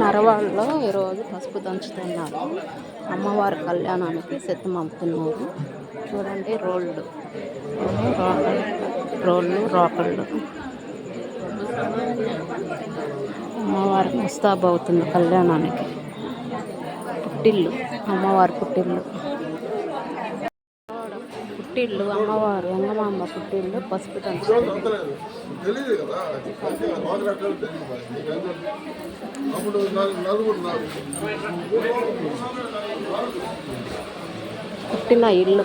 నరవాడలో ఈరోజు పసుపు దంచుతున్నారు. అమ్మవారి కళ్యాణానికి సిద్ధమవుతున్నారు. చూడండి రోళ్ళు. రోళ్ళు రోకళ్ళు. అమ్మవారికి ముస్తాబు అవుతుంది కళ్యాణానికి. పుట్టిల్లు అమ్మవారి పుట్టిల్లు పుట్టిల్లు అమ్మవారు ఎంగమాంబ పుట్టిల్లు పసుపు దంచుతున్నారు తెలియదు కదా వాటర్ ఎక్కడ తెలియదు మరి. పుట్టిళ్ళు అమ్మవారు ఎంగమాంబ పుట్టిళ్ళు పసుపు పుట్టిన ఇల్లు.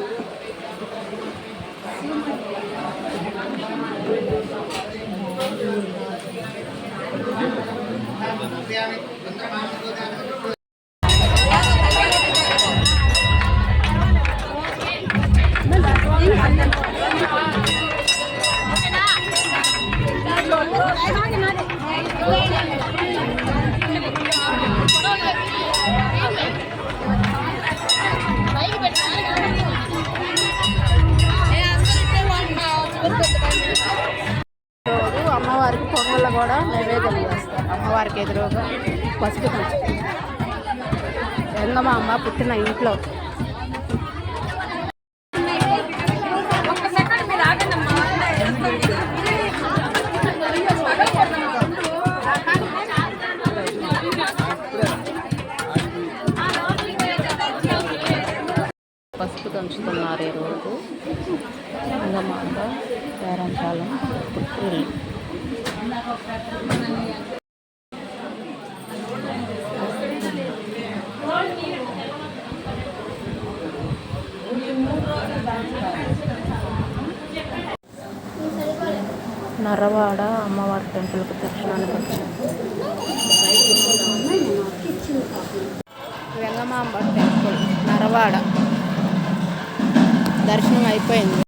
అమ్మవారికి పొంగళ్ళు కూడా నైవేద్యం చేస్తారు అమ్మవారికి ఎదురుగా పసుపు దంచుతారు ఎంగమ్మ అమ్మ పుట్టిన ఇంట్లో. పసుపు దంచుతున్నారు ఈరోజు. ఎంగమ్మ పేరంటాలం పుట్టిల్లు. నరవాడ అమ్మవారి టెంపుల్కి దర్శనానికి వచ్చాం. వెంగమాంబ టెంపుల్ నరవాడ. దర్శనం అయిపోయింది.